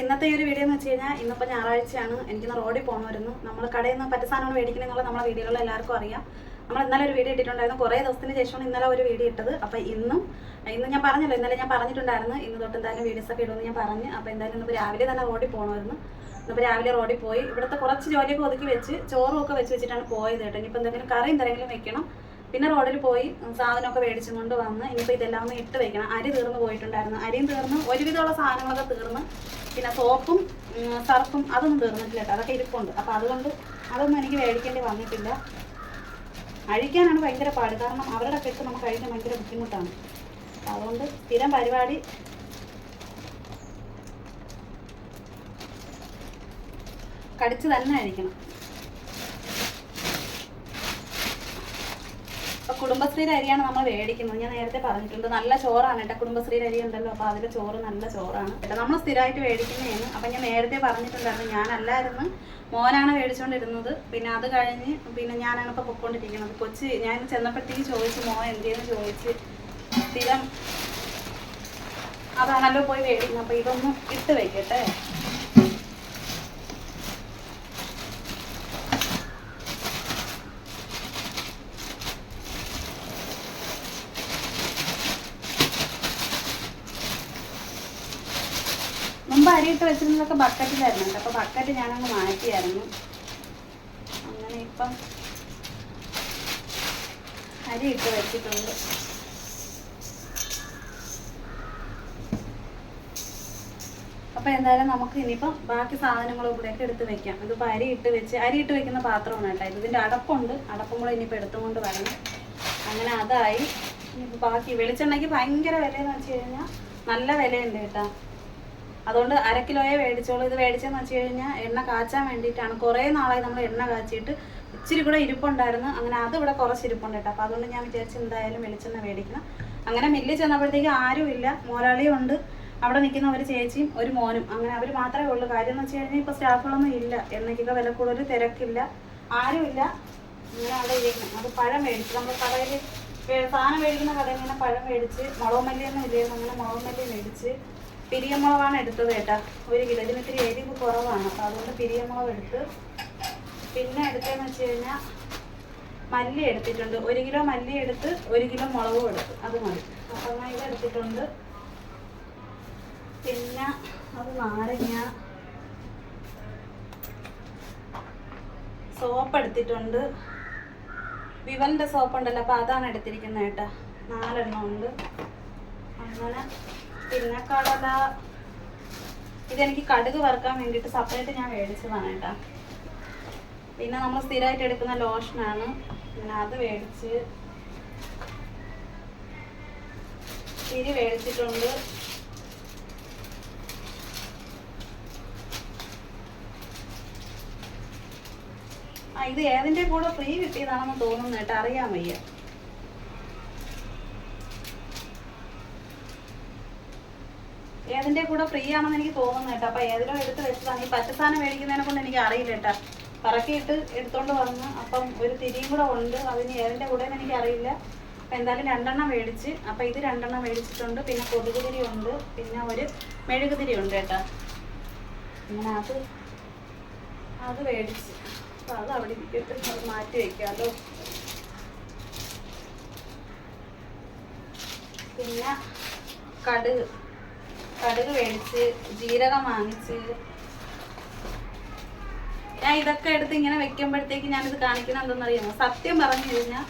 ഇന്നത്തെ ഈ ഒരു വീഡിയോ എന്ന് വെച്ച് കഴിഞ്ഞാൽ ഇന്നിപ്പോൾ ഞായറാഴ്ചയാണ്. എനിക്കിന്ന് റോഡിൽ പോകണമായിരുന്നു നമ്മൾ കടയിൽ നിന്ന് പറ്റ സാധനങ്ങൾ മേടിക്കണമെന്നുള്ള നമ്മളെ വീഡിയോകളിൽ എല്ലാവർക്കും അറിയാം. നമ്മൾ ഇന്നലെ ഒരു വീഡിയോ ഇട്ടിട്ടുണ്ടായിരുന്നു. കുറേ ദിവസത്തിന് ശേഷമാണ് ഇന്നലെ ഒരു വീഡിയോ ഇട്ടത്. അപ്പോൾ ഇന്നും ഇന്ന് ഞാൻ പറഞ്ഞല്ലോ ഇന്നലെ ഞാൻ പറഞ്ഞിട്ടുണ്ടായിരുന്നു. ഇന്ന് തൊട്ട് എന്തായാലും വീഡിയോസ് ഒക്കെ ഇടുമെന്ന് ഞാൻ പറഞ്ഞു. അപ്പോൾ എന്തായാലും ഇന്നിപ്പോൾ രാവിലെ തന്നെ റോഡിൽ പോകണമായിരുന്നു ഇന്നിപ്പോൾ രാവിലെ റോഡിൽ പോയി. ഇവിടുത്തെ കുറച്ച് ജോലിയൊക്കെ ഒതുക്കി വെച്ച് ചോറും ഒക്കെ വെച്ച് വെച്ചിട്ടാണ് പോയത് കേട്ടോ. ഇനിയിപ്പോൾ എന്തെങ്കിലും കറി എന്തെങ്കിലും വെക്കണം. പിന്നെ റോഡിൽ പോയി സാധനമൊക്കെ മേടിച്ചും കൊണ്ട് വന്ന് ഇനിയിപ്പോൾ ഇതെല്ലാം ഒന്ന് ഇട്ട് വെക്കണം. അരി തീർന്നു പോയിട്ടുണ്ടായിരുന്നു. അരിയും തീർന്ന് ഒരുവിധമുള്ള സാധനങ്ങളൊക്കെ തീർന്ന് പിന്നെ സോപ്പും സർഫും അതൊന്നും തീർന്നിട്ടില്ല കേട്ടോ. അതൊക്കെ ഇരിപ്പുണ്ട്. അപ്പോൾ അതുകൊണ്ട് അതൊന്നും എനിക്ക് മേടിക്കേണ്ടി വന്നിട്ടില്ല. അഴിക്കാനാണ് ഭയങ്കര പാട്. കാരണം അവരുടെ കെട്ട് നമുക്ക് അഴിക്കാൻ ഭയങ്കര ബുദ്ധിമുട്ടാണ്. അതുകൊണ്ട് സ്ഥിരം പരിപാടി കടിച്ച് തന്നെ അഴിക്കണം. കുടുംബശ്രീയുടെ അരിയാണ് നമ്മൾ മേടിക്കുന്നത്. ഞാൻ നേരത്തെ പറഞ്ഞിട്ടുണ്ട് നല്ല ചോറാണ് കേട്ടോ. കുടുംബശ്രീയുടെ അരി ഉണ്ടല്ലോ അപ്പൊ അതിലെ ചോറ് നല്ല ചോറാണ്. കേട്ടോ നമ്മൾ സ്ഥിരമായിട്ട് മേടിക്കുന്നതാണ്. അപ്പൊ ഞാൻ നേരത്തെ പറഞ്ഞിട്ടുണ്ടായിരുന്നു ഞാനല്ലായിരുന്നു. മോനാണ് മേടിച്ചുകൊണ്ടിരുന്നത് പിന്നെ അത് കഴിഞ്ഞ് പിന്നെ ഞാനാണ് ഇപ്പൊ പൊക്കോണ്ടിരിക്കുന്നത് കൊച്ചി ഞാൻ ചെന്നപ്പോഴത്തേക്ക് ചോദിച്ചു മോൻ എന്തെന്ന്? ചോദിച്ച് സ്ഥിരം അതാണല്ലോ പോയി മേടിക്കുന്നത്. അപ്പൊ ഇതൊന്നും ഇട്ട് വെക്കട്ടെ. അരിയിട്ട് വെച്ചിരുന്നതൊക്കെ ബക്കറ്റിലായിരുന്നു കേട്ടോ അപ്പോൾ ബക്കറ്റ് ഞാനങ്ങ് മാറ്റിയായിരുന്നു. അങ്ങനെ ഇപ്പം അരി ഇട്ട് വെച്ചിട്ടുണ്ട്. അപ്പോൾ എന്തായാലും നമുക്ക് ഇനിയിപ്പം ബാക്കി സാധനങ്ങളും കൂടെയൊക്കെ എടുത്ത് വെക്കാം. ഇതിപ്പോൾ അരി ഇട്ട് വെച്ച് അരി ഇട്ട് വെക്കുന്ന പാത്രമാണ് കേട്ടോ ഇതിന്റെ അടപ്പുണ്ട്. അടപ്പും കൂടെ ഇനിയിപ്പോൾ എടുത്തുകൊണ്ട് വരണം. അങ്ങനെ അതായി. ഇനിയിപ്പോൾ ബാക്കി വെളിച്ചെണ്ണയ്ക്ക് ഭയങ്കര വിലയെന്ന് വെച്ച് കഴിഞ്ഞാൽ നല്ല വിലയുണ്ട് കേട്ടോ. അതുകൊണ്ട് അര കിലോയെ മേടിച്ചോളൂ. ഇത് മേടിച്ചെന്ന് വെച്ച് കഴിഞ്ഞാൽ എണ്ണ കാച്ചാൻ വേണ്ടിയിട്ടാണ്. കുറേ നാളായി നമ്മൾ എണ്ണ കാച്ചിട്ട് ഇച്ചിരി കൂടെ ഇരിപ്പുണ്ടായിരുന്നു. അങ്ങനെ അത് ഇവിടെ കുറച്ച് ഇരിപ്പുണ്ട് കേട്ടോ. അപ്പോൾ അതുകൊണ്ട് ഞാൻ വിചാരിച്ചു എന്തായാലും വെളിച്ചെണ്ണ മേടിക്കണം. അങ്ങനെ മില്ലിൽ ചെന്നപ്പോഴത്തേക്ക് ആരുമില്ല മോരാളിയും ഉണ്ട്. അവിടെ നിൽക്കുന്ന ഒരു ചേച്ചിയും ഒരു മോനും. അങ്ങനെ അവർ മാത്രമേ ഉള്ളൂ. കാര്യം എന്ന് വെച്ച് കഴിഞ്ഞാൽ ഇപ്പോൾ സ്റ്റാഫുകളൊന്നും ഇല്ല. എണ്ണയ്ക്കൊക്കെ വില കൂടുതൽ തിരക്കില്ല. ആരുമില്ല അങ്ങനെ അവിടെ ഇരിക്കണം അത് പഴം മേടിച്ചു. നമ്മൾ കടയിൽ സാധനം മേടിക്കുന്ന കടയിൽ നിന്ന് പഴം മേടിച്ച് മുളക് മല്ലിയൊന്നും ഇല്ലായിരുന്നു. അങ്ങനെ മുളക് മല്ലി മേടിച്ച് പിരിയമുളകാണ് എടുത്തത് കേട്ടാ. ഒരു കിലോ ഇതിന് ഇത്തിരി എരിവ് കുറവാണ്. അപ്പോൾ അതുകൊണ്ട് പിരിയമുളക് എടുത്ത് പിന്നെ എടുത്തതെന്ന് വെച്ച് കഴിഞ്ഞാൽ മല്ലി എടുത്തിട്ടുണ്ട്. ഒരു കിലോ മല്ലി എടുത്ത് ഒരു കിലോ മുളകും എടുത്തു. അത് മതി. അപ്പം ഇത് എടുത്തിട്ടുണ്ട്. പിന്നെ അത് നാരങ്ങ സോപ്പ് എടുത്തിട്ടുണ്ട്. വിവലിന്റെ സോപ്പ് ഉണ്ടല്ലോ. അപ്പോൾ അതാണ് എടുത്തിരിക്കുന്നത് കേട്ടോ. നാലെണ്ണം ഉണ്ട്. അങ്ങനെ പിന്നെ കടല. ഇതെനിക്ക് കടുക് വറുക്കാൻ വേണ്ടിയിട്ട് സെപ്പറേറ്റ് ഞാൻ മേടിച്ചതാണ് കേട്ടോ. പിന്നെ നമ്മൾ സ്ഥിരമായിട്ട് എടുക്കുന്ന ലോഷനാണ് പിന്നെ അത് മേടിച്ച് തിരി മേടിച്ചിട്ടുണ്ട് ആ ഇത് ഏതിന്റെ കൂടെ ഫ്രീ കിട്ടിയതാണെന്ന് തോന്നുന്നു കേട്ടോ. അറിയാൻ വയ്യ ഏതിന്റെ കൂടെ ഫ്രീ ആണെന്ന് എനിക്ക് തോന്നുന്നു കേട്ടോ. അപ്പൊ ഏതിലോ എടുത്ത് വെച്ചതാണ്. ഈ പച്ച സാധനം മേടിക്കുന്നതിനെ കൊണ്ട് എനിക്ക് അറിയില്ല കേട്ടോ. പറക്കിയിട്ട് എടുത്തോണ്ട് വന്ന് അപ്പം ഒരു തിരിയും കൂടെ ഉണ്ട്. അതിന് ഏതിന്റെ കൂടെ എനിക്ക് അറിയില്ല. അപ്പൊ എന്തായാലും രണ്ടെണ്ണം മേടിച്ച്. അപ്പൊ ഇത് രണ്ടെണ്ണം മേടിച്ചിട്ടുണ്ട്. പിന്നെ കൊതുകുതിരി ഉണ്ട്. പിന്നെ ഒരു മെഴുകുതിരി ഉണ്ട് കേട്ടോ. അങ്ങനെ അത് അത് മേടിച്ച്. അപ്പൊ അത് അവിടെ ഇരിക്കട്ടെ. മാറ്റി വെക്കാമല്ലോ പിന്നെ കടുക്. കടുക് മേടിച്ച് ജീരകം വാങ്ങിച്ച്. ഞാൻ ഇതൊക്കെ എടുത്ത് ഇങ്ങനെ വെക്കുമ്പോഴത്തേക്ക് ഞാനിത് കാണിക്കുന്നത് എന്തെന്നറിയാമോ? സത്യം പറഞ്ഞു കഴിഞ്ഞാൽ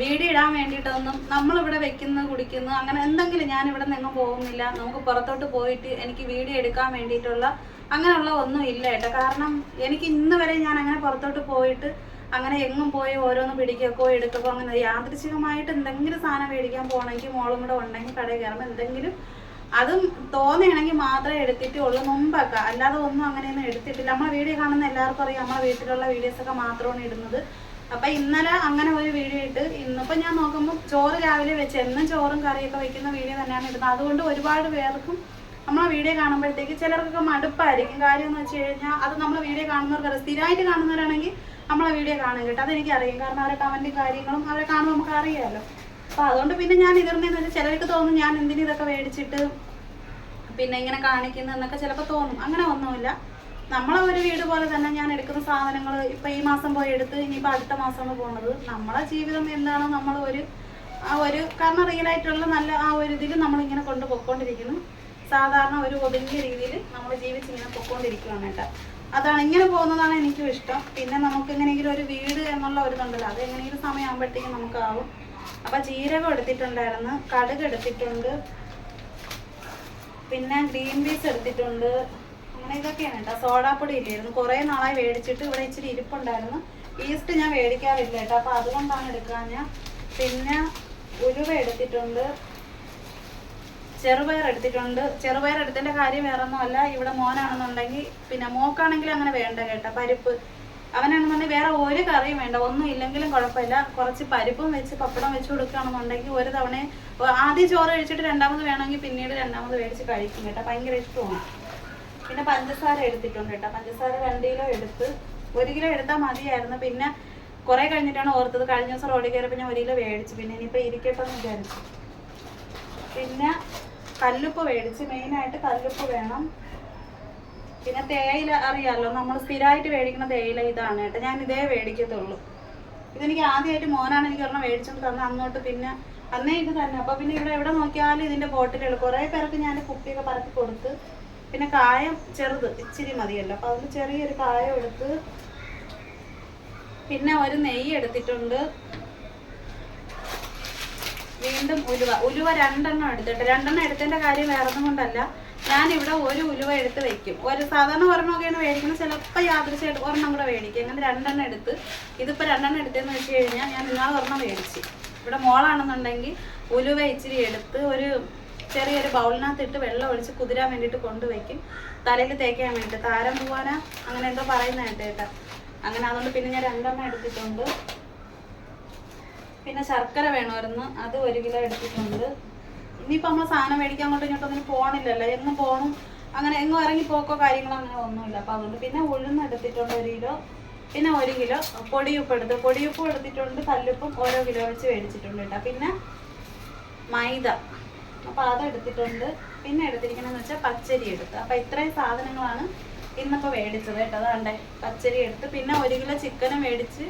വീഡിയോ ഇടാൻ വേണ്ടിയിട്ടൊന്നും നമ്മളിവിടെ വെക്കുന്നു കുടിക്കുന്നു അങ്ങനെ എന്തെങ്കിലും ഞാൻ ഇവിടെ നിന്നും പോകുന്നില്ല. നമുക്ക് പുറത്തോട്ട് പോയിട്ട് എനിക്ക് വീഡിയോ എടുക്കാൻ വേണ്ടിയിട്ടുള്ള അങ്ങനെയുള്ള ഒന്നും ഇല്ല കേട്ടോ. കാരണം എനിക്ക് ഇന്ന് വരെ ഞാൻ അങ്ങനെ പുറത്തോട്ട് പോയിട്ട് അങ്ങനെ എങ്ങും പോയി ഓരോന്ന് പിടിക്കുകയോ എടുക്കുകയോ അങ്ങനെ യാദൃശികമായിട്ട് എന്തെങ്കിലും സാധനം മേടിക്കാൻ പോകണമെങ്കിൽ മോളും കൂടെ ഉണ്ടെങ്കിൽ കടയിൽ കയറുമ്പോൾ എന്തെങ്കിലും അതും തോന്നുകയാണെങ്കിൽ മാത്രമേ എടുത്തിട്ടേ ഉള്ളൂ മുമ്പൊക്കെ. അല്ലാതെ ഒന്നും അങ്ങനെയൊന്നും എടുത്തിട്ടില്ല. നമ്മളെ വീഡിയോ കാണുന്ന എല്ലാവർക്കും അറിയാം. നമ്മളെ വീട്ടിലുള്ള വീഡിയോസൊക്കെ മാത്രമാണ് ഇടുന്നത്. അപ്പൊ ഇന്നലെ അങ്ങനെ ഒരു വീഡിയോ ഇട്ട് ഇന്നിപ്പോ ഞാൻ നോക്കുമ്പോൾ ചോറ് രാവിലെ വെച്ച് എന്നും ചോറും കറിയൊക്കെ വെക്കുന്ന വീഡിയോ തന്നെയാണ് ഇടുന്നത്. അതുകൊണ്ട് ഒരുപാട് പേർക്കും നമ്മളെ വീഡിയോ കാണുമ്പോഴത്തേക്ക് ചിലർക്കൊക്കെ മടുപ്പായിരിക്കും. കാര്യം എന്ന് വെച്ച് കഴിഞ്ഞാൽ അത് നമ്മളെ വീഡിയോ കാണുന്നവർക്ക് സ്ഥിരമായിട്ട് കാണുന്നവരാണെങ്കിൽ നമ്മളെ വീഡിയോ കാണും കേട്ടോ. അതെനിക്കറിയാം. കാരണം അവരെ കമന്റും കാര്യങ്ങളും അവരെ കാണുമ്പോൾ നമുക്ക് അറിയാമല്ലോ അപ്പൊ അതുകൊണ്ട് പിന്നെ ഞാൻ ഇതിർന്നെന്ന് വെച്ചാൽ ചിലർക്ക് തോന്നും ഞാൻ എന്തിനു ഇതൊക്കെ മേടിച്ചിട്ട് പിന്നെ ഇങ്ങനെ കാണിക്കുന്നു എന്നൊക്കെ ചിലപ്പോൾ തോന്നും. അങ്ങനെ ഒന്നുമില്ല. നമ്മളെ ഒരു വീട് പോലെ തന്നെ ഞാൻ എടുക്കുന്ന സാധനങ്ങൾ ഇപ്പം ഈ മാസം പോയി എടുത്ത് ഇനിയിപ്പോൾ അടുത്ത മാസമാണ് പോണത്. നമ്മളെ ജീവിതം എന്താണോ നമ്മൾ ഒരു ആ ഒരു കാരണം റിയലായിട്ടുള്ള നല്ല ആ ഒരു ഇതിൽ നമ്മളിങ്ങനെ കൊണ്ട് പൊക്കോണ്ടിരിക്കുന്നു. സാധാരണ ഒരു ഒതുങ്ങിയ രീതിയിൽ നമ്മൾ ജീവിച്ചിങ്ങനെ പൊക്കോണ്ടിരിക്കുകയാണ് കേട്ടോ. അതാണ് ഇങ്ങനെ പോകുന്നതാണ് എനിക്കും ഇഷ്ടം. പിന്നെ നമുക്ക് എങ്ങനെയെങ്കിലും ഒരു വീട് എന്നുള്ള ഒരു ഇതുണ്ടല്ലോ അത് എങ്ങനെയെങ്കിലും സമയമാകുമ്പോഴത്തേക്കും നമുക്കാവും അപ്പം ജീരകം എടുത്തിട്ടുണ്ടായിരുന്നു കടുക് എടുത്തിട്ടുണ്ട് പിന്നെ ഗ്രീൻ പീസ് എടുത്തിട്ടുണ്ട്. അങ്ങനെ ഇതൊക്കെയാണ് കേട്ടോ. സോഡാപ്പൊടി ഇല്ലായിരുന്നു കുറേ നാളായി മേടിച്ചിട്ട് ഇവിടെ ഇച്ചിരി ഇരിപ്പുണ്ടായിരുന്നു. ഈസ്റ്റ് ഞാൻ മേടിക്കാറില്ല കേട്ടോ. അപ്പോൾ അതുകൊണ്ടാണ് എടുക്കാൻ ഞാൻ. പിന്നെ ഉലുവ എടുത്തിട്ടുണ്ട്. ചെറുപയർ എടുത്തിട്ടുണ്ട്. ചെറുപയർ എടുത്തതിന്റെ കാര്യം വേറെ ഒന്നുമല്ല ഇവിടെ മോനാണെന്നുണ്ടെങ്കിൽ പിന്നെ മോക്കാണെങ്കിൽ അങ്ങനെ വേണ്ട കേട്ടോ. പരിപ്പ് അവനാണെന്നുണ്ടെങ്കിൽ വേറെ ഒരു കറിയും വേണ്ട. ഒന്നും ഇല്ലെങ്കിലും കുഴപ്പമില്ല. കുറച്ച് പരിപ്പും വെച്ച് പപ്പടം വെച്ച് കൊടുക്കുകയാണെന്നുണ്ടെങ്കിൽ ഒരു തവണ ആദ്യം ചോറ് കഴിച്ചിട്ട് രണ്ടാമത് വേണമെങ്കിൽ പിന്നീട് രണ്ടാമത് മേടിച്ച് കഴിക്കും കേട്ടോ. ഭയങ്കര ഇഷ്ടമാണ്. പിന്നെ പഞ്ചസാര എടുത്തിട്ടുണ്ട് കേട്ടോ. പഞ്ചസാര രണ്ട് കിലോ എടുത്ത് ഒരു കിലോ എടുത്താൽ മതിയായിരുന്നു. പിന്നെ കുറെ കഴിഞ്ഞിട്ടാണ് ഓർത്തത്. കഴിഞ്ഞ ദിവസം റോഡിൽ കയറിയപ്പോൾ ഞാൻ ഒരു കിലോ മേടിച്ചു. പിന്നെ ഇനിയിപ്പോൾ ഇരിക്കട്ടെ എന്ന് വിചാരിച്ചു. പിന്നെ കല്ലുപ്പ് മേടിച്ച്. മെയിനായിട്ട് കല്ലുപ്പ് വേണം. പിന്നെ തേയില അറിയാലോ നമ്മൾ സ്ഥിരമായിട്ട് മേടിക്കുന്ന തേയില ഇതാണ് കേട്ടോ. ഞാൻ ഇതേ മേടിക്കത്തുള്ളൂ. ഇതെനിക്ക് ആദ്യമായിട്ട് മോനാണ് എനിക്ക് ഒരെണ്ണം മേടിച്ചോണ്ട് തന്നെ അങ്ങോട്ട് പിന്നെ അന്നേ ഇത് തന്നെ. അപ്പോൾ പിന്നെ ഇവിടെ എവിടെ നോക്കിയാലും ഇതിന്റെ ബോട്ടിലുകൾ കുറേ പേർക്ക് ഞാൻ കുപ്പിയൊക്കെ പറക്കി കൊടുത്ത് പിന്നെ കായം ചെറുത് ഇച്ചിരി മതിയല്ലോ. അപ്പോൾ അതിൽ ചെറിയൊരു കായം എടുത്ത് പിന്നെ ഒരു നെയ്യ് എടുത്തിട്ടുണ്ട്. വീണ്ടും ഉലുവ. ഉലുവ രണ്ടെണ്ണം എടുത്തിട്ട്. രണ്ടെണ്ണം എടുത്തതിന്റെ കാര്യം വേറെ കൊണ്ടല്ല. ഞാനിവിടെ ഒരു ഉലുവ എടുത്ത് വെക്കും. ഒരു സാധാരണ ഒരെണ്ണമൊക്കെയാണ് മേടിക്കുന്നത് ചിലപ്പോൾ യാദൃശ്യമായിട്ട് ഒരെണ്ണം കൂടെ മേടിക്കും. അങ്ങനെ രണ്ടെണ്ണം എടുത്ത് ഇതിപ്പോൾ രണ്ടെണ്ണം എടുത്തെന്ന് വെച്ച് കഴിഞ്ഞാൽ ഞാൻ നിങ്ങളെ ഒരെണ്ണം മേടിച്ച്. ഇവിടെ മോളാണെന്നുണ്ടെങ്കിൽ ഉലുവ ഇച്ചിരി എടുത്ത് ഒരു ചെറിയൊരു ബൗളിനകത്തിട്ട് വെള്ളം ഒഴിച്ച് കുതിരാൻ വേണ്ടിയിട്ട് കൊണ്ടുവയ്ക്കും തലയിൽ തേക്കാൻ വേണ്ടിയിട്ട്. താരം പോവാനാ? അങ്ങനെ എന്തോ പറയുന്നതായിട്ട് കേട്ടോ അങ്ങനെ അതുകൊണ്ട് പിന്നെ ഞാൻ രണ്ടെണ്ണം എടുത്തിട്ടുണ്ട്. പിന്നെ ശർക്കര വേണമായിരുന്നു. അത് ഒരു കിലോ എടുത്തിട്ടുണ്ട്. ഇനിയിപ്പോൾ നമ്മൾ സാധനം മേടിക്കാൻ അങ്ങോട്ടും ഇങ്ങോട്ടൊന്നും പോകണില്ലല്ലോ എന്ന് പോകണം അങ്ങനെ എങ്ങും ഇറങ്ങി പോക്കോ കാര്യങ്ങളോ അങ്ങനെ ഒന്നുമില്ല. അപ്പോൾ അതുകൊണ്ട് പിന്നെ ഉഴുന്ന് എടുത്തിട്ടുണ്ട് ഒരു കിലോ പിന്നെ ഒരു കിലോ പൊടിയുപ്പ് എടുത്ത് പൊടിയുപ്പും എടുത്തിട്ടുണ്ട് കല്ലുപ്പും ഓരോ കിലോ വെച്ച് മേടിച്ചിട്ടുണ്ട് കേട്ടോ. പിന്നെ മൈദ. അപ്പോൾ അതെടുത്തിട്ടുണ്ട് പിന്നെ എടുത്തിരിക്കണമെന്ന് വെച്ചാൽ പച്ചരി എടുത്ത്. അപ്പോൾ ഇത്രയും സാധനങ്ങളാണ് ഇന്നിപ്പോൾ മേടിച്ചത് കേട്ടോ. അതാണ്ടേ പച്ചരി എടുത്ത്. പിന്നെ ഒരു കിലോ ചിക്കനും മേടിച്ച്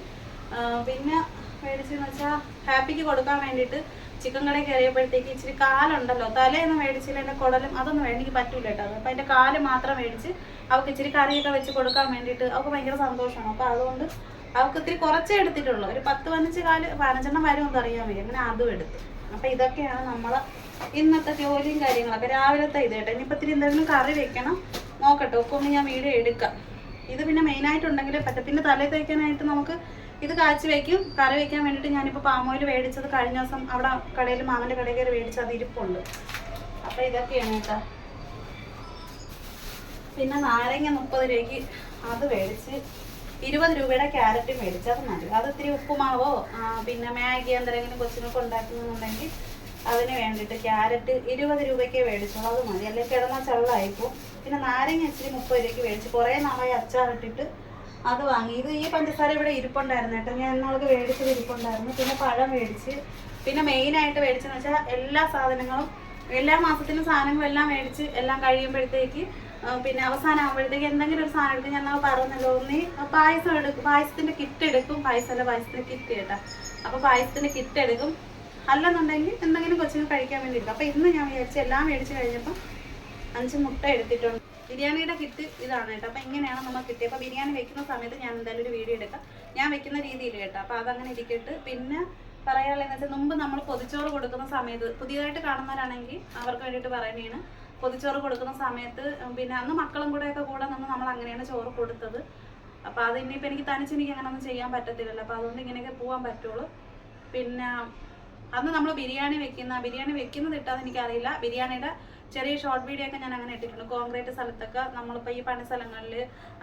പിന്നെ മേടിച്ചെന്ന് വെച്ചാൽ ഹാപ്പിക്ക് കൊടുക്കാൻ വേണ്ടിയിട്ട് ചിക്കൻ കടയിൽ കയറിയപ്പോഴത്തേക്ക് ഇച്ചിരി കാലുണ്ടല്ലോ. തലേന്ന് മേടിച്ചില്ല എന്റെ കുടലും അതൊന്നും എനിക്ക് പറ്റൂല കേട്ടോ. അപ്പോൾ അതിന്റെ കാൽ മാത്രം മേടിച്ച് അവൾക്ക് ഇച്ചിരി കറിയൊക്കെ വെച്ച് കൊടുക്കാൻ വേണ്ടിയിട്ട് അവൾക്ക് ഭയങ്കര സന്തോഷമാണ്. അപ്പോൾ അതുകൊണ്ട് അവൾക്ക് ഇത്തിരി കുറച്ചേ എടുത്തിട്ടുള്ളൂ. ഒരു പത്ത് പതിനഞ്ച് കാൽ പതിനഞ്ചെണ്ണം വരുമെന്ന് അറിയാൻ വയ്യ. അങ്ങനെ അതും എടുത്തു. അപ്പോൾ ഇതൊക്കെയാണ് നമ്മളെ ഇന്നത്തെ ജോലിയും കാര്യങ്ങളൊക്കെ രാവിലത്തെ ഇത് കേട്ടോ. ഇനിയിപ്പോൾ ഇത്തിരി എന്തെങ്കിലും കറി വെക്കണം. നോക്കട്ടെ ഒക്കെ ഒന്ന് ഞാൻ വീഡിയോ എടുക്കാം. ഇത് പിന്നെ മെയിനായിട്ടുണ്ടെങ്കിലേ പറ്റും പിന്നെ തലേ തേക്കാനായിട്ട് നമുക്ക് ഇത് കാച്ചി വെക്കും. കറി വെക്കാൻ വേണ്ടിയിട്ട് ഞാനിപ്പോൾ പാമോയിൽ മേടിച്ചത് കഴിഞ്ഞ ദിവസം അവിടെ കടയിൽ മാമന്റെ കടയിൽ കയറി മേടിച്ചത് അത് ഇരിപ്പുണ്ട്. അപ്പോൾ ഇതൊക്കെയാണ് കേട്ടോ. പിന്നെ നാരങ്ങ മുപ്പത് രൂപയ്ക്ക് അത് മേടിച്ച് ഇരുപത് രൂപയുടെ ക്യാരറ്റ് മേടിച്ച് അത് നല്ലത് അത് ഇത്തിരി ഉപ്പുമാവോ പിന്നെ മാഗി എന്തെങ്കിലും കൊച്ചിനൊക്കെ ഉണ്ടാക്കുന്നുണ്ടെങ്കിൽ അതിന് വേണ്ടിയിട്ട് ക്യാരറ്റ് ഇരുപത് രൂപയ്ക്ക് മേടിച്ചോളൂ അത് മതി. അല്ലെങ്കിൽ കിടന്ന ചള്ളായിപ്പോൾ പിന്നെ നാരങ്ങ ഇച്ചിരി മുപ്പത് രൂപയ്ക്ക് മേടിച്ച് കുറേ നാളായി അച്ചാറിട്ടിട്ട് അത് വാങ്ങി. ഇത് ഈ പഞ്ചസാര ഇവിടെ ഇരിപ്പുണ്ടായിരുന്നു കേട്ടോ. ഞാൻ എന്നാൾക്ക് മേടിച്ചത് ഇരിപ്പുണ്ടായിരുന്നു. പിന്നെ പഴം മേടിച്ച്. പിന്നെ മെയിൻ മെയിനായിട്ട് മേടിച്ചെന്ന് വെച്ചാൽ എല്ലാ സാധനങ്ങളും എല്ലാ മാസത്തിലും സാധനങ്ങളെല്ലാം മേടിച്ച് എല്ലാം കഴിയുമ്പോഴത്തേക്ക് പിന്നെ അവസാനം ആകുമ്പോഴത്തേക്ക് എന്തെങ്കിലും ഒരു സാധനം എടുക്കും ഞാൻ പറഞ്ഞല്ലോ. ഒന്നി പായസം എടുക്കും പായസത്തിന്റെ കിറ്റ് എടുക്കും. പായസമല്ല പായസത്തിന്റെ കിറ്റ് കേട്ടോ. അപ്പോൾ പായസത്തിന്റെ കിറ്റ് എടുക്കും. അല്ലെന്നുണ്ടെങ്കിൽ എന്തെങ്കിലും കൊച്ചിന് കഴിക്കാൻ വേണ്ടി എടുക്കും അപ്പോൾ ഇന്ന് ഞാൻ വിചാരിച്ചു എല്ലാം മേടിച്ച് കഴിഞ്ഞപ്പോൾ അഞ്ച് മുട്ട എടുത്തിട്ടുണ്ട്. ബിരിയാണിയുടെ കിറ്റ് ഇതാണ് കേട്ടോ. അപ്പോൾ ഇങ്ങനെയാണ് നമ്മൾ കിട്ടിയത് അപ്പോൾ ബിരിയാണി വെക്കുന്ന സമയത്ത് ഞാൻ എന്തായാലും ഒരു വീഡിയോ എടുക്കാം. ഞാൻ വെക്കുന്ന രീതിയിൽ കേട്ടോ. അപ്പോൾ അതങ്ങനെ ഇരിക്കട്ട്. പിന്നെ പറയാനുള്ളതെന്ന് വെച്ചാൽ മുമ്പ് നമ്മൾ പൊതിച്ചോറ് കൊടുക്കുന്ന സമയത്ത് പുതിയതായിട്ട് കാണുന്നവരാണെങ്കിൽ അവർക്ക് വേണ്ടിയിട്ട് പറയുന്നതാണ്. പൊതിച്ചോറ് കൊടുക്കുന്ന സമയത്ത് പിന്നെ അന്ന് മക്കളും കൂടെയൊക്കെ കൂടെ നിന്ന് നമ്മൾ അങ്ങനെയാണ് ചോറ് കൊടുത്തത്. അപ്പോൾ അത് ഇനിയിപ്പോൾ എനിക്ക് തനിച്ച് എനിക്ക് അങ്ങനെ ഒന്നും ചെയ്യാൻ പറ്റത്തില്ലല്ലോ. അപ്പോൾ അതുകൊണ്ട് ഇങ്ങനെയൊക്കെ പോകാൻ പറ്റുള്ളൂ. പിന്നെ അന്ന് നമ്മൾ ബിരിയാണി വെക്കുന്ന ബിരിയാണി വെക്കുന്നത് ഇട്ടാന്ന് എനിക്കറിയില്ല ബിരിയാണിയുടെ ചെറിയ ഷോർട്ട് വീഡിയോ ഒക്കെ ഞാൻ അങ്ങനെ ഇട്ടിട്ടുണ്ട്. കോൺക്രീറ്റ് സ്ഥലത്തൊക്കെ നമ്മളിപ്പോൾ ഈ പണി സ്ഥലങ്ങളിൽ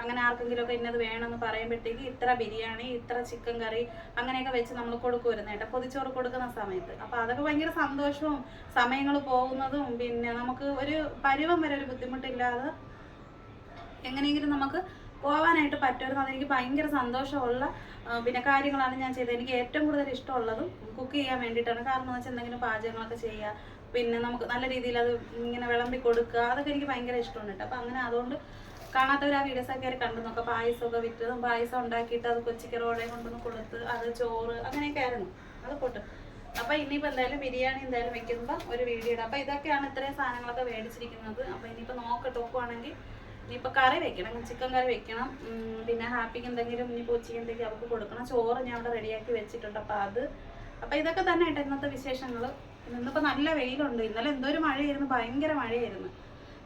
അങ്ങനെ ആർക്കെങ്കിലും ഒക്കെ ഇന്നത് വേണമെന്ന് പറയുമ്പോഴത്തേക്ക് ഇത്ര ബിരിയാണി ഇത്ര ചിക്കൻ കറി അങ്ങനെയൊക്കെ വെച്ച് നമ്മൾ കൊടുക്കുമായിരുന്നു കേട്ടോ. പൊതിച്ചോറ് കൊടുക്കുന്ന സമയത്ത്. അപ്പോൾ അതൊക്കെ ഭയങ്കര സന്തോഷവും സമയങ്ങൾ പോകുന്നതും പിന്നെ നമുക്ക് ഒരു പരുവം വരെ ഒരു ബുദ്ധിമുട്ടില്ലാതെ എങ്ങനെയെങ്കിലും നമുക്ക് പോകാനായിട്ട് പറ്റുമായിരുന്നു. അതെനിക്ക് ഭയങ്കര സന്തോഷമുള്ള പിന്നെ കാര്യങ്ങളാണ് ഞാൻ ചെയ്തത്. എനിക്ക് ഏറ്റവും കൂടുതൽ ഇഷ്ടമുള്ളതും കുക്ക് ചെയ്യാൻ വേണ്ടിയിട്ടാണ്. കാരണം എന്ന് വെച്ചാൽ എന്തെങ്കിലും പാചകങ്ങളൊക്കെ ചെയ്യുക പിന്നെ നമുക്ക് നല്ല രീതിയിൽ അത് ഇങ്ങനെ വിളമ്പി കൊടുക്കുക. അതൊക്കെ എനിക്ക് ഭയങ്കര ഇഷ്ടമാണ് കേട്ടോ. അപ്പം അങ്ങനെ അതുകൊണ്ട് കാണാത്തവർ ആ വീഡിയോസൊക്കെ അവർ കണ്ടു നോക്കാം. പായസമൊക്കെ വിറ്റതും പായസം ഉണ്ടാക്കിയിട്ട് അത് കൊച്ചിക്ക് റോഡെ കൊണ്ടുവന്ന് കൊടുത്ത് അത് ചോറ് അങ്ങനെയൊക്കെ ആയിരുന്നു. അത് പോട്ട്. അപ്പൊ ഇനിയിപ്പോ എന്തായാലും ബിരിയാണി എന്തായാലും വെക്കുമ്പോൾ ഒരു വീഡിയോ ഇടാം. അപ്പൊ ഇതൊക്കെയാണ് ഇത്രയും സാധനങ്ങളൊക്കെ മേടിച്ചിരിക്കുന്നത്. അപ്പൊ ഇനിയിപ്പോ നോക്കട്ടെ നോക്കുവാണെങ്കിൽ ഇനിയിപ്പോൾ കറി വെക്കണം. ചിക്കൻ കറി വെക്കണം. പിന്നെ ഹാപ്പിക്ക് എന്തെങ്കിലും ഇനി ഉച്ചയ്ക്ക് എന്തെങ്കിലും അവർക്ക് കൊടുക്കണം. ചോറ് ഞാൻ അവിടെ റെഡിയാക്കി വെച്ചിട്ടുണ്ട്. അപ്പൊ അത് അപ്പൊ ഇതൊക്കെ തന്നെ ഇന്നത്തെ വിശേഷങ്ങൾ ഇന്നിപ്പോ നല്ല വെയിലുണ്ട്. ഇന്നലെ എന്തോ ഒരു മഴയായിരുന്നു. ഭയങ്കര മഴയായിരുന്നു.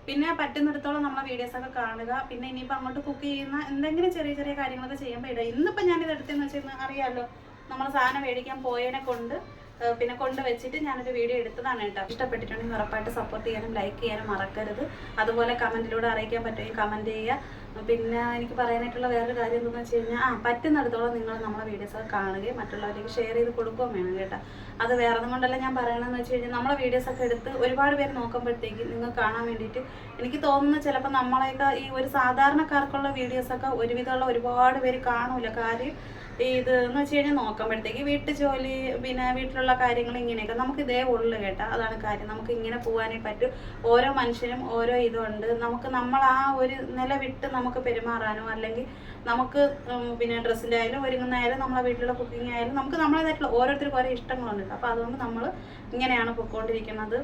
പിന്നെ പറ്റുന്നിടത്തോളം നമ്മളെ വീഡിയോസ് ഒക്കെ കാണുക. പിന്നെ ഇനിയിപ്പോൾ അങ്ങോട്ട് കുക്ക് ചെയ്യുന്ന എന്തെങ്കിലും ചെറിയ ചെറിയ കാര്യങ്ങളൊക്കെ ചെയ്യുമ്പോൾ ഇടുക ഇന്നിപ്പോൾ ഞാനിത് എടുത്തെന്ന് വെച്ചാൽ അറിയാലോ. നമ്മൾ സാധനം മേടിക്കാൻ പോയതിനെ കൊണ്ട് പിന്നെ കൊണ്ട് വെച്ചിട്ട് ഞാനൊരു വീഡിയോ എടുത്തതാണ് കേട്ടോ. ഇഷ്ടപ്പെട്ടിട്ടുണ്ടെങ്കിൽ ഉറപ്പായിട്ട് സപ്പോർട്ട് ചെയ്യാനും ലൈക്ക് ചെയ്യാനും മറക്കരുത്. അതുപോലെ കമന്റിലൂടെ അറിയിക്കാൻ പറ്റുമെങ്കിൽ കമന്റ് ചെയ്യുക. പിന്നെ എനിക്ക് പറയാനായിട്ടുള്ള വേറൊരു കാര്യം എന്താണെന്ന് വെച്ച് കഴിഞ്ഞാൽ ആ പറ്റുന്നിടത്തോളം നിങ്ങൾ നമ്മളെ വീഡിയോസ് കാണുകയും മറ്റുള്ളവർക്ക് ഷെയർ ചെയ്ത് കൊടുക്കുകയും വേണം കേട്ടോ. അത് വേറെ കൊണ്ടല്ല ഞാൻ പറയണമെന്ന് വെച്ച് കഴിഞ്ഞാൽ നമ്മളെ വീഡിയോസ് ഒക്കെ എടുത്ത് ഒരുപാട് പേര് നോക്കുമ്പോഴത്തേക്ക് നിങ്ങൾ കാണാൻ വേണ്ടിയിട്ട് എനിക്ക് തോന്നുന്നു ചിലപ്പോൾ നമ്മളെയൊക്കെ ഈ ഒരു സാധാരണക്കാർക്കുള്ള വീഡിയോസൊക്കെ ഒരുവിധമുള്ള ഒരുപാട് പേര് കാണൂല. കാര്യം ഇത് എന്ന് വെച്ച് കഴിഞ്ഞാൽ നോക്കുമ്പോഴത്തേക്ക് വീട്ടു ജോലി പിന്നെ വീട്ടിലുള്ള കാര്യങ്ങൾ ഇങ്ങനെയൊക്കെ നമുക്ക് ഇതേ ഉള്ളു കേട്ടോ. അതാണ് കാര്യം. നമുക്ക് ഇങ്ങനെ പോകാനേ പറ്റും. ഓരോ മനുഷ്യനും ഓരോ ഇതുണ്ട്. നമുക്ക് നമ്മൾ ആ ഒരു നില വിട്ട് നമുക്ക് പെരുമാറാനോ അല്ലെങ്കിൽ നമുക്ക് പിന്നെ ഡ്രസ്സിന്റെ ആയാലും ഒരുങ്ങുന്നതായാലും നമ്മളെ വീട്ടിലുള്ള കുക്കിംഗ് ആയാലും നമുക്ക് നമ്മളേതായിട്ടുള്ള ഓരോരുത്തർക്കും ഓരോ ഇഷ്ടങ്ങളുണ്ട്. അപ്പോൾ അതുകൊണ്ട് നമ്മൾ ഇങ്ങനെയാണ് പൊയ്ക്കൊണ്ടിരിക്കുന്നത്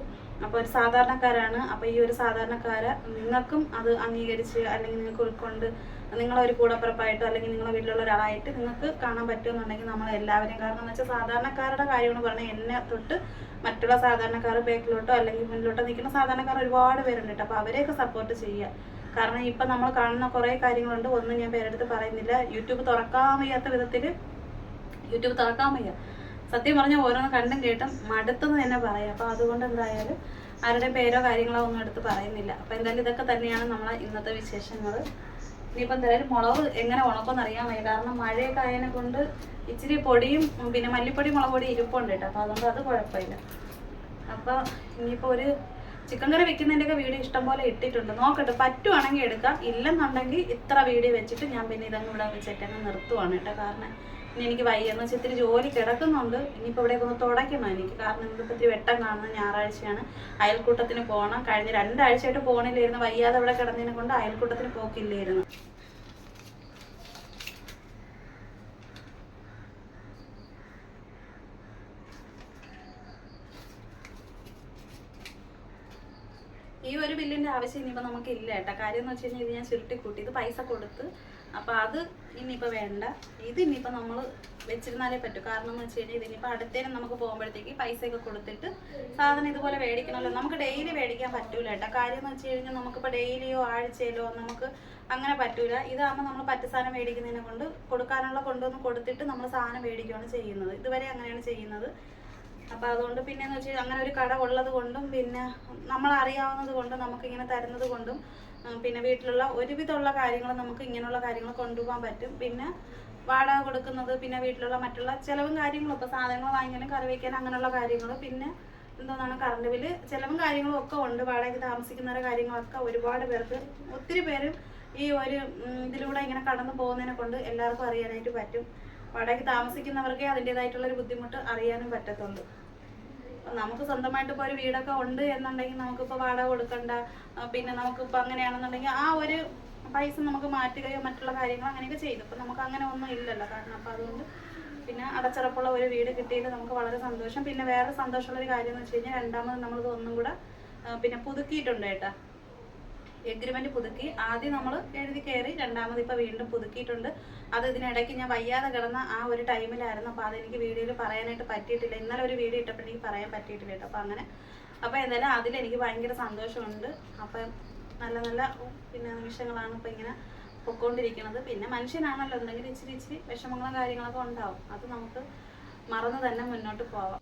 അപ്പോൾ ഒരു സാധാരണക്കാരാണ്. അപ്പോൾ ഈ ഒരു സാധാരണക്കാര നിങ്ങൾക്കും അത് അംഗീകരിച്ച് അല്ലെങ്കിൽ നിങ്ങൾക്ക് ഉൾക്കൊണ്ട് നിങ്ങളൊരു കൂടപ്പുറപ്പായിട്ടോ അല്ലെങ്കിൽ നിങ്ങളെ വീട്ടിലുള്ള ഒരാളായിട്ട് നിങ്ങൾക്ക് കാണാൻ പറ്റുമെന്നുണ്ടെങ്കിൽ നമ്മൾ എല്ലാവരെയും കാരണം എന്ന് വെച്ചാൽ സാധാരണക്കാരുടെ കാര്യമെന്ന് പറഞ്ഞാൽ എന്നെ തൊട്ട് മറ്റുള്ള സാധാരണക്കാർ ബാക്കിലോട്ടോ അല്ലെങ്കിൽ മുന്നിലോട്ടോ നിൽക്കുന്ന സാധാരണക്കാർ ഒരുപാട് പേരുണ്ട് അപ്പോൾ അവരെയൊക്കെ സപ്പോർട്ട് ചെയ്യുക. കാരണം ഇപ്പം നമ്മൾ കാണുന്ന കുറേ കാര്യങ്ങളുണ്ട്. ഒന്നും ഞാൻ പേരെടുത്ത് പറയുന്നില്ല. യൂട്യൂബ് തുറക്കാൻ വയ്യാത്ത വിധത്തിൽ യൂട്യൂബ് തുറക്കാൻ വയ്യ. സത്യം പറഞ്ഞാൽ ഓരോന്ന് കണ്ടും കേട്ടും മടുത്തെന്ന് തന്നെ പറയാം. അപ്പോൾ അതുകൊണ്ട് എന്തായാലും ആരുടെ പേരോ കാര്യങ്ങളോ ഒന്നും എടുത്ത് പറയുന്നില്ല. അപ്പോൾ എന്തായാലും ഇതൊക്കെ തന്നെയാണ് നമ്മളെ ഇന്നത്തെ വിശേഷങ്ങൾ ഇനിയിപ്പോൾ എന്തായാലും മുളക് എങ്ങനെ ഉണക്കുമെന്ന് അറിയാൻ വയ്യ. കാരണം മഴയൊക്കെ ആയതിനെ കൊണ്ട് ഇച്ചിരി പൊടിയും പിന്നെ മല്ലിപ്പൊടി മുളക് പൊടി ഇരിപ്പുണ്ട് കേട്ടോ. അപ്പോൾ അതുകൊണ്ട് അത് കുഴപ്പമില്ല. അപ്പോൾ ഇനിയിപ്പോൾ ഒരു ചിക്കൻ കറി വെക്കുന്നതിന്റെയൊക്കെ വീഡിയോ ഇഷ്ടംപോലെ ഇട്ടിട്ടുണ്ട്. നോക്കട്ടെ പറ്റുവാണെങ്കിൽ എടുക്കാം. ഇല്ലെന്നുണ്ടെങ്കിൽ ഇത്ര വീഡിയോ വെച്ചിട്ട് ഞാൻ പിന്നെ ഇതങ്ങ് ഇവിടെ വെച്ചിട്ടങ്ങ് നിർത്തുവാണ് കേട്ടോ. കാരണം ഇനി എനിക്ക് വയ്യെന്ന് വെച്ചാൽ ഇത്തിരി ജോലി കിടക്കുന്നുണ്ട്. ഇനിയിപ്പോൾ ഇവിടെയൊക്കെ ഒന്ന് തുടയ്ക്കണം. എനിക്ക് കാരണം ഇന്നിപ്പോൾ ഇത്തിരി വെട്ടം കാണുന്ന ഞായറാഴ്ചയാണ്. അയൽക്കൂട്ടത്തിന് പോകണം കഴിഞ്ഞ രണ്ടാഴ്ചയായിട്ട് പോകണില്ലായിരുന്നു വയ്യാതെ ഇവിടെ കിടന്നതിനെ കൊണ്ട് അയൽക്കൂട്ടത്തിന് പോക്കില്ലായിരുന്നു. ബില്ലിന്റെ ആവശ്യം ഇനിയിപ്പോൾ നമുക്ക് ഇല്ല കേട്ടോ. കാര്യം എന്ന് വെച്ച് കഴിഞ്ഞാൽ ഇത് ഞാൻ ചുരുട്ടി കൂട്ടി ഇത് പൈസ കൊടുത്ത്. അപ്പോൾ അത് ഇനിയിപ്പോൾ വേണ്ട. ഇത് ഇനിയിപ്പോൾ നമ്മൾ വെച്ചിരുന്നാലേ പറ്റൂ. കാരണം എന്ന് വെച്ച് കഴിഞ്ഞാൽ ഇതിനിപ്പോൾ അടുത്തേനും നമുക്ക് പോകുമ്പോഴത്തേക്ക് പൈസയൊക്കെ കൊടുത്തിട്ട് സാധനം ഇതുപോലെ മേടിക്കണമല്ലോ. നമുക്ക് ഡെയിലി മേടിക്കാൻ പറ്റൂല കേട്ടോ. കാര്യം എന്ന് വെച്ച് കഴിഞ്ഞാൽ നമുക്കിപ്പോൾ ഡെയിലിയോ ആഴ്ചയിലോ നമുക്ക് അങ്ങനെ പറ്റൂല. ഇതാകുമ്പോൾ നമ്മൾ പറ്റ സാധനം മേടിക്കുന്നതിനെ കൊണ്ട് കൊടുക്കാനുള്ള കൊണ്ടുവന്ന് കൊടുത്തിട്ട് നമ്മൾ സാധനം മേടിക്കുകയാണ് ചെയ്യുന്നത്. ഇതുവരെ അങ്ങനെയാണ് ചെയ്യുന്നത്. അപ്പോൾ അതുകൊണ്ട് പിന്നെ എന്ന് വെച്ചാൽ അങ്ങനെ ഒരു കട ഉള്ളത് കൊണ്ടും പിന്നെ നമ്മൾ അറിയാവുന്നത് കൊണ്ടും നമുക്ക് ഇങ്ങനെ തരുന്നത് കൊണ്ടും പിന്നെ വീട്ടിലുള്ള ഒരുവിധമുള്ള കാര്യങ്ങൾ നമുക്ക് ഇങ്ങനെയുള്ള കാര്യങ്ങൾ കൊണ്ടുപോകാൻ പറ്റും. പിന്നെ വാടക കൊടുക്കുന്നത് പിന്നെ വീട്ടിലുള്ള മറ്റുള്ള ചിലവും കാര്യങ്ങളും ഇപ്പോൾ സാധനങ്ങൾ വാങ്ങിക്കാനും കറി വയ്ക്കാനും അങ്ങനെയുള്ള കാര്യങ്ങൾ. പിന്നെ എന്താണ് കറണ്ട് ബില്ല് ചിലവും കാര്യങ്ങളും ഒക്കെ ഉണ്ട്. വാടകയ്ക്ക് താമസിക്കുന്നവരെ കാര്യങ്ങളൊക്കെ ഒരുപാട് പേർക്ക് ഒത്തിരി പേരും ഈ ഒരു ഇതിലൂടെ ഇങ്ങനെ കടന്നു പോകുന്നതിനെ കൊണ്ട് എല്ലാവർക്കും അറിയാനായിട്ട് പറ്റും. വാടകയ്ക്ക് താമസിക്കുന്നവർക്കേ അതിന്റെതായിട്ടുള്ള ഒരു ബുദ്ധിമുട്ട് അറിയാനും പറ്റത്തുള്ളൂ. നമുക്ക് സ്വന്തമായിട്ട് ഇപ്പോൾ ഒരു വീടൊക്കെ ഉണ്ട് എന്നുണ്ടെങ്കിൽ നമുക്കിപ്പോൾ വാടക കൊടുക്കണ്ട. പിന്നെ പിന്നെ നമുക്കിപ്പോൾ അങ്ങനെയാണെന്നുണ്ടെങ്കിൽ ആ ഒരു പൈസ നമുക്ക് മാറ്റുകയോ മറ്റുള്ള കാര്യങ്ങൾ അങ്ങനെയൊക്കെ ചെയ്തു. അപ്പം നമുക്ക് അങ്ങനെ ഒന്നും ഇല്ലല്ലോ. കാരണം അപ്പം അതുകൊണ്ട് പിന്നെ അടച്ചുറപ്പുള്ള ഒരു വീട് കിട്ടിയിട്ട് നമുക്ക് വളരെ സന്തോഷം. പിന്നെ വേറെ സന്തോഷമുള്ള ഒരു കാര്യം എന്ന് വെച്ച് കഴിഞ്ഞാൽ രണ്ടാമത് നമ്മളിത് ഒന്നും കൂടെ പിന്നെ പുതുക്കിയിട്ടുണ്ട് കേട്ടോ. എഗ്രിമെന്റ് പുതുക്കി. ആദ്യം നമ്മൾ എഴുതി കയറി രണ്ടാമത് ഇപ്പൊ വീണ്ടും പുതുക്കിയിട്ടുണ്ട്. അത് ഇതിനിടയ്ക്ക് ഞാൻ വയ്യാതെ കിടന്ന ആ ഒരു ടൈമിലായിരുന്നു. അപ്പോൾ അതെനിക്ക് വീഡിയോയിൽ പറയാനായിട്ട് പറ്റിയിട്ടില്ല. ഇന്നലെ ഒരു വീഡിയോ ഇട്ടപ്പോൾ പറയാൻ പറ്റിയിട്ടില്ല കേട്ടോ. അപ്പോൾ അങ്ങനെ അപ്പോൾ എന്തായാലും അതിൽ എനിക്ക് ഭയങ്കര സന്തോഷമുണ്ട്. അപ്പം നല്ല നല്ല പിന്നെ നിമിഷങ്ങളാണ് ഇപ്പോൾ ഇങ്ങനെ പൊക്കോണ്ടിരിക്കുന്നത്. പിന്നെ മനുഷ്യനാണല്ലോ. ഉണ്ടെങ്കിൽ ഇച്ചിരി ഇച്ചിരി വിഷമങ്ങളും കാര്യങ്ങളൊക്കെ ഉണ്ടാവും. അത് നമുക്ക് മറന്നു തന്നെ മുന്നോട്ട് പോവാം.